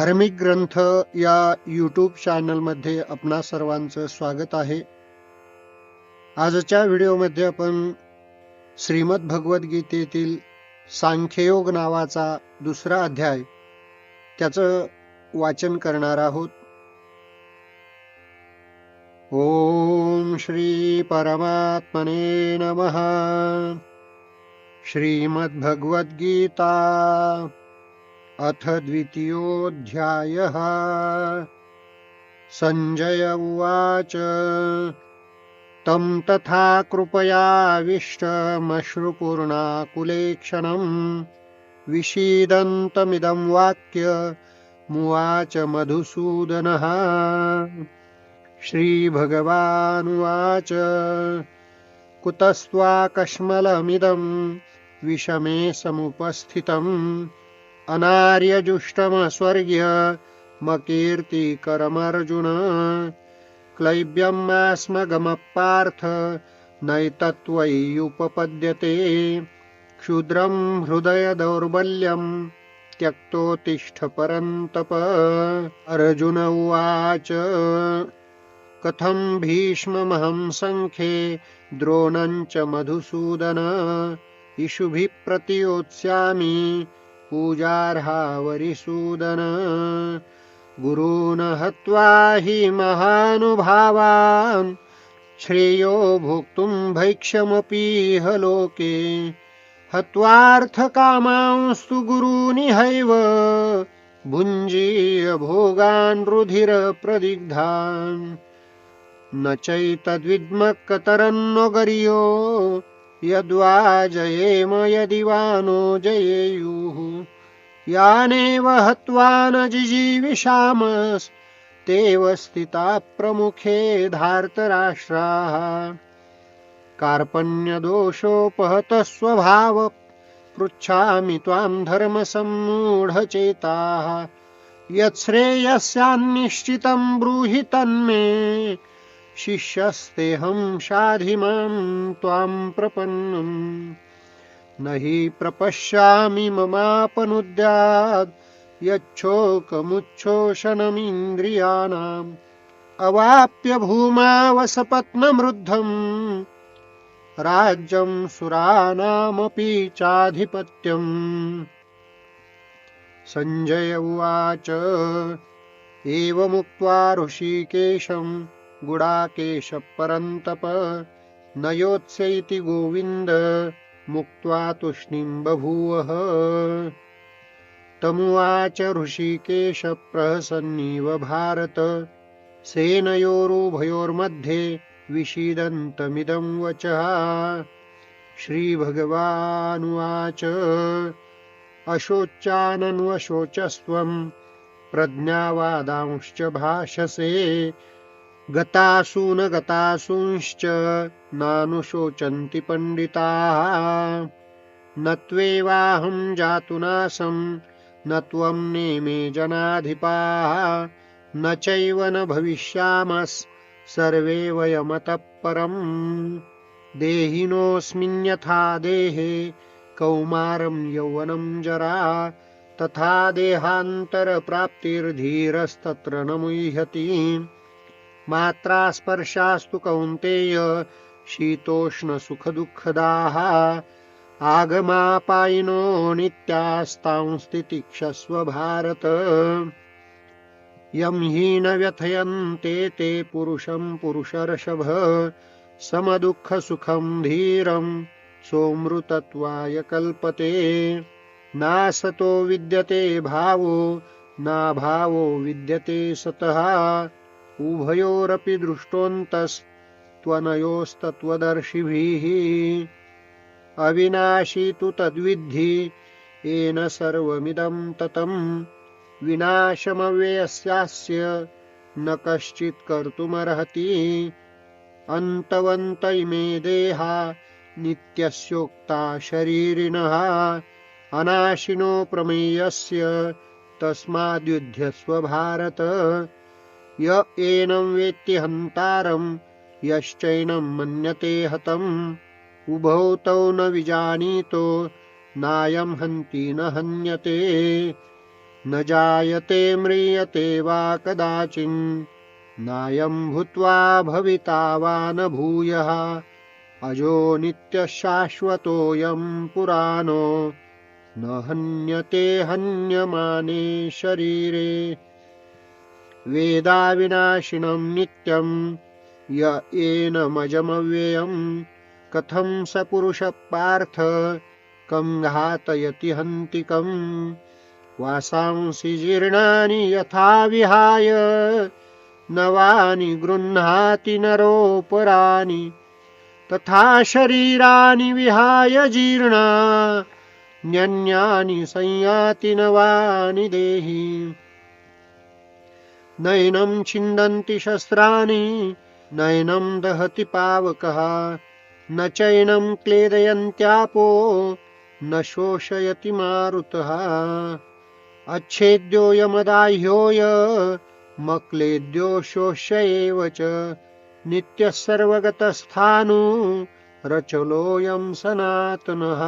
धार्मिक ग्रंथ या यूट्यूब चॅनलमध्ये आपणा सर्वांचं स्वागत आहे. आजच्या व्हिडिओमध्ये आपण श्रीमद भगवद्गीतेतील सांख्ययोग नावाचा दुसरा अध्याय त्याचं वाचन करणार आहोत. ओम श्री परमात्मने नमः. श्रीमद्भगवद्गीता. अथ द्वितीयोऽध्यायः। सञ्जय उवाच, तं तथा कृपयाविष्टमश्रुपूर्णाकुलेक्षणम् विषीदन्तमिदं वाक्य मुवाच मधुसूदनः। श्रीभगवानुवाच, कुतस्त्वाकश्मलमिदं विषमे समुपस्थितम्। अनार्यजुष्टमस्वर्ग्य मकीर्तिकरमर्जुन। क्लैब्यमास्मगमपार्थ नैतत्त्वय्युपपद्यते क्षुद्रं हृदयदौर्बल्यं त्यक्तोत्तिष्ठ परन्तप अर्जुन उवाच कथं भीष्ममहं सङ्ख्ये द्रोणं च मधुसूदन। इषुभिः प्रतियोत्स्यामि पूजार्हावरिसूदन। गुरून् हत्वा हि महानुभावान्। श्रेयो भोक्तुं भैक्ष्यमपीह लोके हत्वार्थकामांस्तु गुरूनिहैव। भुञ्जीय भोगान् रुधिरप्रदिग्धान्। न चैतद्विद्मकतरन्नो गरियो यद्वा जयेम यदि वा नो जयेयुः। यानेव हत्वा न जिजीविषामस्तेव स्थिता प्रमुखे धार्तराष्ट्राः। कार्पण्यदोषोपहतः स्वभाव पृच्छामि त्वां धर्मसम्मूढचेताः। यत्श्रेयस्यान्निश्चितं ब्रूहि तन्मे शिष्यस्तेऽहं शाधि माँ त्वां प्रपन्नम्। न हि प्रपश्यामि ममापनुद्यात्, यच्छोकमुच्छोषणमिन्द्रियाणाम्। अवाप्य भूमावसपत्नमृद्धम्। राज्यं सुराणामपि चाधिपत्यम्। सञ्जय उवाच। एवमुक्त्वा ऋषिकेशम्। गुडाकेश परन्तप न इति गोविन्द, मुक्त्वा बभूवः तमुवाच ऋषिकेश प्रहसन्नीव भारत। सेनयोरुभयोर्मध्ये विषीदन्तमिदं वचः। श्रीभगवानुवाच अशोचानन्वशोचस्त्वं प्रज्ञावादांश्च भाषसे। गतासु न गतासूंश्च नानुशोचन्ति पण्डिताः। न त्वेवाहं जातुनासं न त्वं नेमे जनाधिपाः। न चैव न भविष्यामस् सर्वे वयमतः परम्। देहिनोऽस्मिन्यथा देहे कौमारं यौवनं जरा तथा देहान्तरप्राप्तिर्धीरस्तत्र न मुह्यति मात्रा स्पर्शास्तु कौन्तेय, शीतोष्णसुखदुःखदाः, आगमापायिनो नित्यास्तांस्तितिक्षस्व भारत। यं हि न व्यथयन्ते ते पुरुषं पुरुषर्षभ समदुःखसुखं धीरं सोमृतत्वाय कल्पते। नासतो विद्यते भावो, नाभावो विद्यते सतः। उभयोरपि दृष्टोऽन्तस्त्वनयोस्तत्त्वदर्शिभिः अविनाशी तु तद्विद्धि येन सर्वमिदं ततं विनाशमव्ययस्यास्य न कश्चित् कर्तुमर्हति। अन्तवन्त इमे देहा नित्यस्योक्ता शरीरिणः अनाशिनो प्रमेयस्य तस्माद्युध्यस्व भारत य एनं वेत्ति हन्तारं यश्चैनं मन्यते हतम्। उभौ तौ न विजानीतो नायं हन्ति न हन्यते। न जायते म्रियते वा कदाचिन् नायं भूत्वा भविता वा न भूयः। अजो नित्यशाश्वतोऽयं पुराणो न हन्यते हन्यमाने शरीरे वेदाविनाशिनं नित्यं य येनमजमव्ययं कथं स पुरुषः पार्थ कं घातयति हन्तिकम् वासांसि जीर्णानि यथा विहाय नवानि गृह्णाति नरोपराणि। तथा शरीराणि विहाय जीर्णा, न्यन्यानि संयाति नवानि देहि। नैनं छिन्दन्ति शस्त्राणि नैनं दहति पावकः। न चैनं क्लेदयन्त्यापो न शोषयति मारुतः। अच्छेद्योऽयमदाह्योय मक्लेद्यो शोष्य एव च। नित्यः सर्वगतस्थाणु रचलोऽयं सनातनः।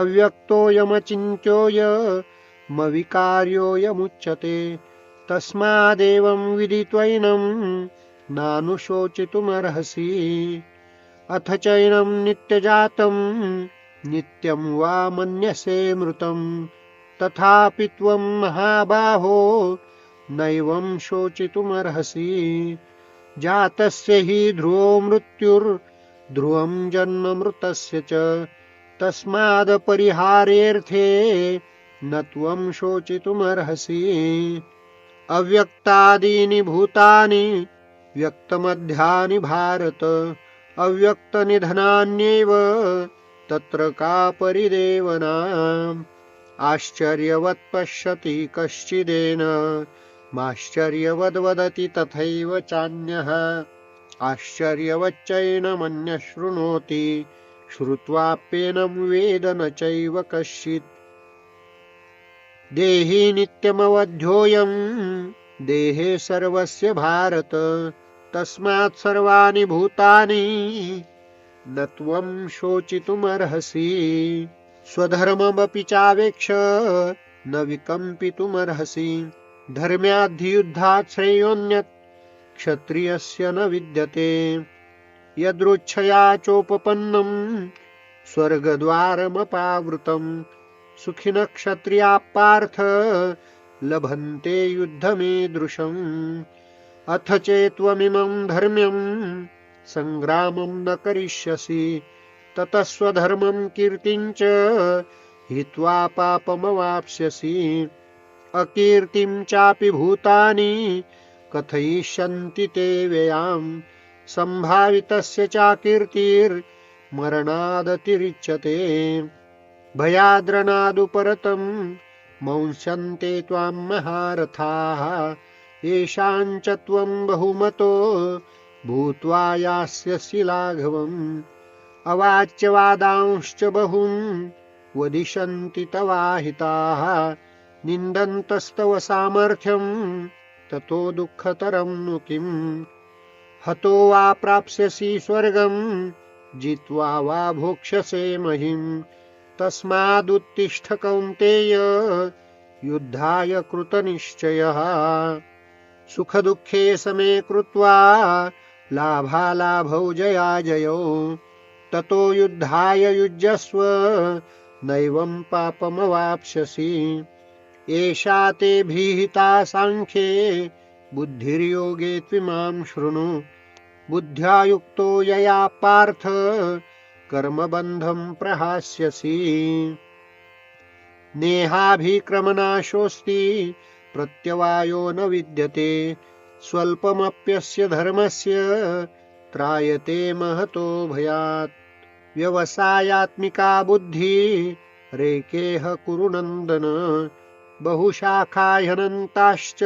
अव्यक्तोऽयमचिन्त्योऽयमविकार्योऽयमुच्यते तस्मादेवं विदित्वैनं नानुशोचितुमर्हसि अथ चैनं नित्यजातं, नित्यं वा मन्यसे मृतं। तथापि त्वं महाबाहो, नैवं शोचितुमर्हसि। जातस्य हि ध्रुवो मृत्युर्ध्रुवं जन्म मृतस्य च। तस्मादपरिहारेऽर्थे न त्वं शोचितुमर्हसि। अव्यक्तादीनि भूतानि, व्यक्तमध्यानि भारत। अव्यक्तनिधनान्येव, तत्र का परिदेवना आश्चर्यवत् पश्यति कश्चिदेन, माश्चर्यवद्वदति तथैव चान्यः। आश्चर्यवच्चैनमन्यः शृणोति, श्रुत्वाप्येनं वेद न चैव कश्चित्। देहि नित्यमवध्योऽयं देहे सर्वस्य भारत तस्मात् सर्वाणि भूतानि न त्वं शोचितुमर्हसि। स्वधर्ममपि चावेक्ष न विकम्पितुमर्हसि। धर्म्याद्धियुद्धात् श्रेयोऽन्यत् क्षत्रियस्य न विद्यते। यदृच्छया चोपपन्नं स्वर्गद्वारमपावृतं सुखिनः क्षत्रिया पार्थ लभन्ते युद्धमीदृशम्। अथ चेत्त्वमिमं धर्म्यं सङ्ग्रामं न करिष्यसि। ततः स्वधर्मं कीर्तिं च हित्वा पापमवाप्स्यसि। अकीर्तिं चापि भूतानि कथयिष्यन्ति ते व्ययाम्। सम्भावितस्य चाकीर्तिर्मरणादतिरिच्यते। भयाद्रणादुपरतं मंस्यन्ते त्वां महारथाः, येषां च त्वं बहुमतो भूत्वा यास्यसि लाघवम् अवाच्यवादांश्च बहून् वदिष्यन्ति तवाहिताः, निन्दन्तस्तव सामर्थ्यं ततो दुःखतरं नु किम्? हतो वा प्राप्स्यसि स्वर्गं जित्वा वा भोक्ष्यसे महिम्। तस्मादुत्तिष्ठ कौन्तेय युद्धाय कृतनिश्चयः। सुखदुःखे समे कृत्वा लाभालाभौ जयाजयौ। ततो युद्धाय युज्यस्व, नैवं पापमवाप्स्यसि। एषा ते भीहिता साङ्ख्ये बुद्धिर्योगे त्विमां शृणु। बुद्ध्या युक्तो यया पार्थ कर्मबन्धं प्रहास्यसि। नेहाभिक्रमनाशोऽस्ति, प्रत्यवायो न विद्यते, स्वल्पमप्यस्य धर्मस्य त्रायते महतो भयात्। व्यवसायात्मिका बुद्धि रेकेह कुरु नन्दन बहुशाखा ह्यनन्ताश्च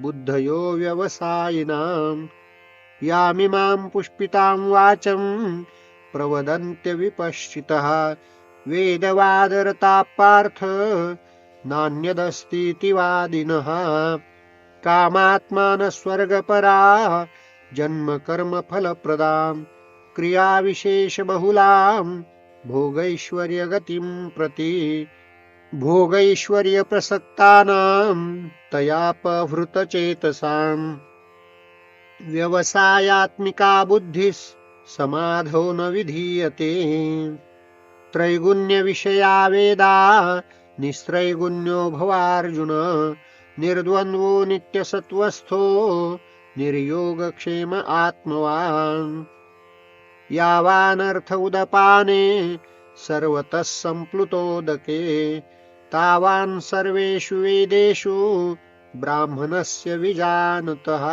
बुद्धयो व्यवसायिनाम्। यामिमां पुष्पितां वाचं प्रवदन्त्यविपश्चितः। वेदवादरता पार्थ नान्यदस्तीति वादिनः कामात्मानस्वर्गपरा जन्मकर्मफलप्रदां क्रियाविशेषबहुलां भोगैश्वर्यगतिं प्रति भोगैश्वर्यप्रसक्तानां तयापहृतचेतसाम् व्यवसायात्मिका बुद्धिः समाधौ न विधीयते। त्रैगुण्यविषया वेदा निस्त्रैगुण्यो भवार्जुन निर्द्वन्द्वो नित्यसत्त्वस्थो निर्योगक्षेम आत्मवान्। यावानर्थ उदपाने सर्वतः सम्प्लुतोदके तावान् सर्वेषु वेदेषु ब्राह्मणस्य विजानतः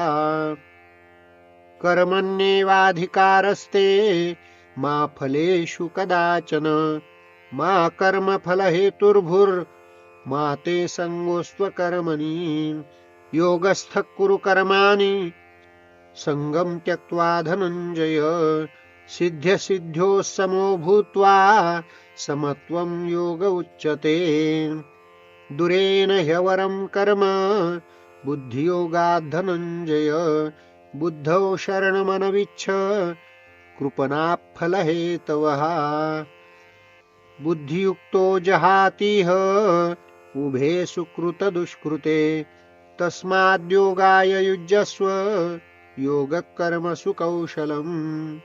कर्मण्येवाधिकारस्ते मा फलेषु कदाचन मा कर्मफलहेतुर्भुर्मा ते सङ्गोऽस्त्वकर्मणि योगस्थः कुरु कर्माणि। सङ्गम् त्यक्त्वा धनञ्जय सिद्ध्यसिद्ध्योः समो भूत्वा समत्वं योग उच्यते। दुरेन ह्यवरं कर्म बुद्धियोगात् धनञ्जय बुद्धौ शरणमनविच्छ। कृपणाफलहेतवः। बुद्धियुक्तो जहातीह। उभे सुकृतदुष्कृते। तस्माद्योगाय युज्यस्व। योगकर्मसु कौशलम्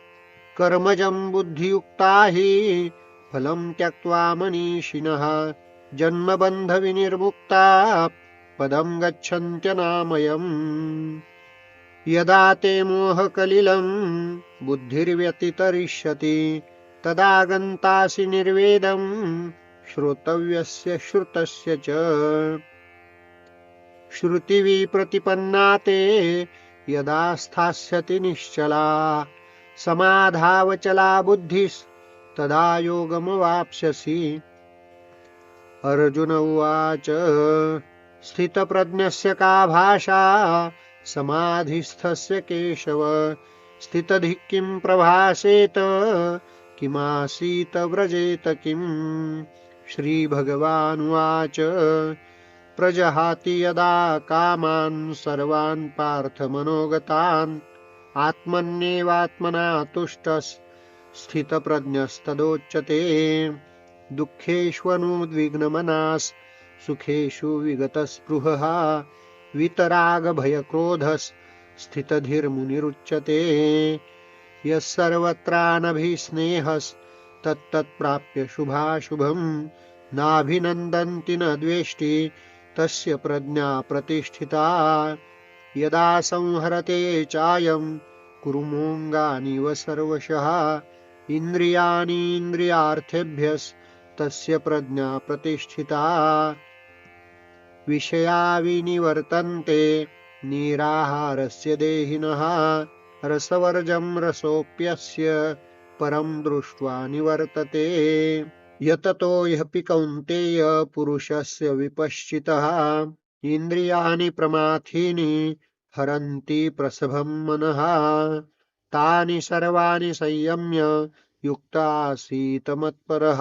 कर्मजं बुद्धियुक्ता हि। फलं त्यक्त्वा मनीषिणः। जन्मबन्धविनिर्मुक्ता। पदं गच्छन्त्यनामयम्। यदा ते मोहकलिलं बुद्धिर्व्यतितरिष्यति तदा गन्तासि निर्वेदं श्रोतव्यस्य श्रुतस्य च। श्रुतिविप्रतिपन्ना ते यदा स्थास्यति निश्चला समाधावचला बुद्धिस्तदा योगमवाप्स्यसि। अर्जुन उवाच स्थितप्रज्ञस्य का भाषा समाधिस्थस्य केशव। स्थितधिः किं प्रभासेत? किमासीत व्रजेत किम् श्रीभगवानुवाच। प्रजहाति यदा कामान् सर्वान् पार्थमनोगतान् आत्मन्येवात्मना तुष्टस्थितप्रज्ञस्तदोच्यते दुःखेष्वनुद्विग्नमनास्। सुखेषु विगतस्पृहः। वितरागभयक्रोधस्थितधिर्मुनिरुच्यते। यः सर्वत्रानभिस्नेहस्तत्तत्प्राप्य शुभाशुभम् नाभिनन्दन्ति न द्वेष्टि, तस्य प्रज्ञा प्रतिष्ठिता। यदा संहरते चायं कुरुमोऽङ्गानिव सर्वशः। इन्द्रियाणीन्द्रियार्थेभ्यस्तस्य प्रज्ञा प्रतिष्ठिता। विषया विनिवर्तन्ते। निराहारस्य देहिनः रसवर्जं रसोऽप्यस्य, परं दृष्ट्वा निवर्तते। यततो ह्यपि कौन्तेय पुरुषस्य विपश्चितः। इन्द्रियाणि प्रमाथीनि हरन्ति प्रसभं मनः। तानि सर्वाणि संयम्य युक्तासीत मत्परः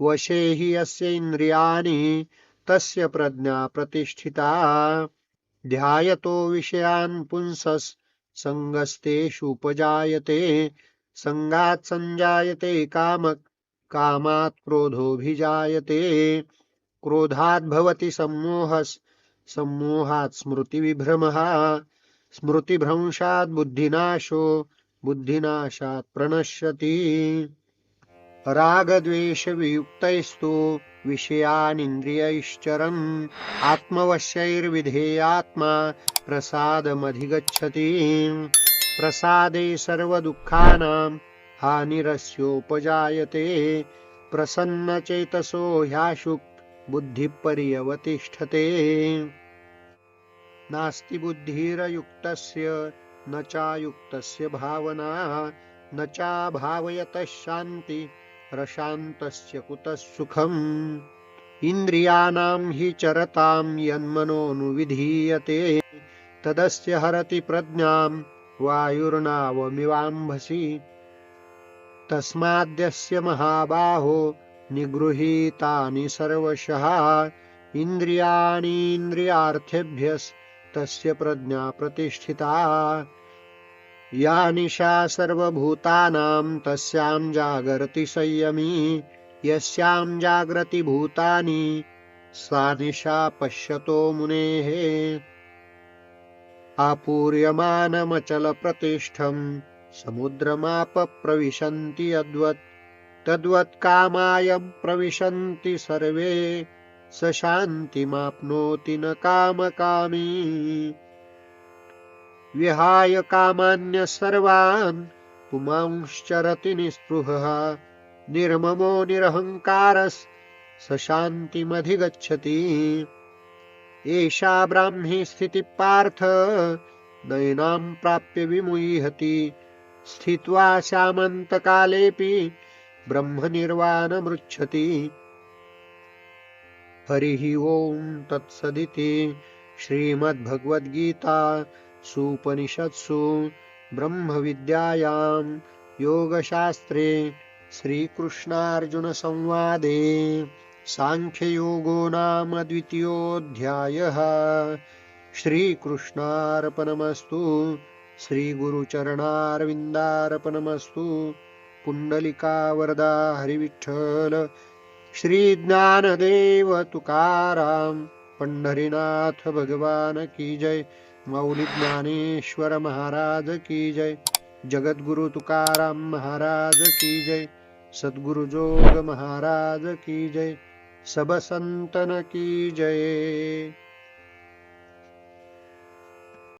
वशे हि यस्य इन्द्रियाणि तस्य प्रज्ञा प्रतिष्ठिता। ध्यायतो विषयान् पुंसस्सङ्गस्तेषुपजायते सङ्गात् सञ्जायते कामक् कामात् क्रोधोऽभिजायते। क्रोधात् भवति सम्मोहस्, सम्मोहात् स्मृतिविभ्रमः, स्मृतिभ्रंशात् बुद्धिनाशो, बुद्धिनाशात् प्रणश्यति। रागद्वेषवियुक्तैस्तु विषयानिन्द्रियैश्चरन्। आत्मवश्यैर्विधेयात्मा प्रसादमधिगच्छति। प्रसादे सर्वदुःखानां हानिरस्योपजायते। प्रसन्नचेतसो ह्याशुक् बुद्धिपर्यवतिष्ठते। नास्ति बुद्धिरयुक्तस्य न चायुक्तस्य भावना। न चाभावयतः शान्ति रशान्तस्य कुतः सुखम्? इन्द्रियाणां हि चरतां यन्मनोनुविधीयते तदस्य हरति प्रज्ञां वायुर्नावमिवाम्भसि। तस्माद्यस्य महाबाहो निगृहीतानि सर्वशः। इन्द्रियाणीन्द्रियार्थेभ्यस्तस्य प्रज्ञा प्रतिष्ठिता या निशा सर्वभूतानां तस्यां जागर्ति संयमी यस्यां जाग्रति भूतानि सा निशा पश्यतो मुनेः। आपूर्यमानमचलप्रतिष्ठम् समुद्रमाप प्रविशन्ति यद्वत् तद्वत् कामायं प्रविशन्ति सर्वे स शान्तिमाप्नोति न कामकामी विहाय कामान्य सर्वान् पुमांश्चरति निःस्पृहः। निर्ममो निरहङ्कारस् स शान्तिमधिगच्छति एषा ब्राह्मी स्थितिः पार्थ नयनां प्राप्य विमुह्यति। स्थित्वा श्यामन्तकालेऽपि ब्रह्मनिर्वाणमृच्छति। हरिः ओम् तत्सदिति श्रीमद्भगवद्गीता सुपनिषत्सु ब्रह्मविद्यायां योगशास्त्रे श्रीकृष्णार्जुनसंवादे साङ्ख्ययोगो नाम द्वितीयोऽध्यायः। श्रीकृष्णार्पणमस्तु श्रीगुरुचरणारविन्दार्पणमस्तु पुण्डलिकावरदा हरिविठ्ठल श्रीज्ञानदेव तुकाराम पंढरीनाथ भगवान की जय। मौली ज्ञानेश्वर महाराज की जय। जगत गुरु तुकार महाराज की जय। सदगुरु जोग महाराज की जय। सब संतन की जय।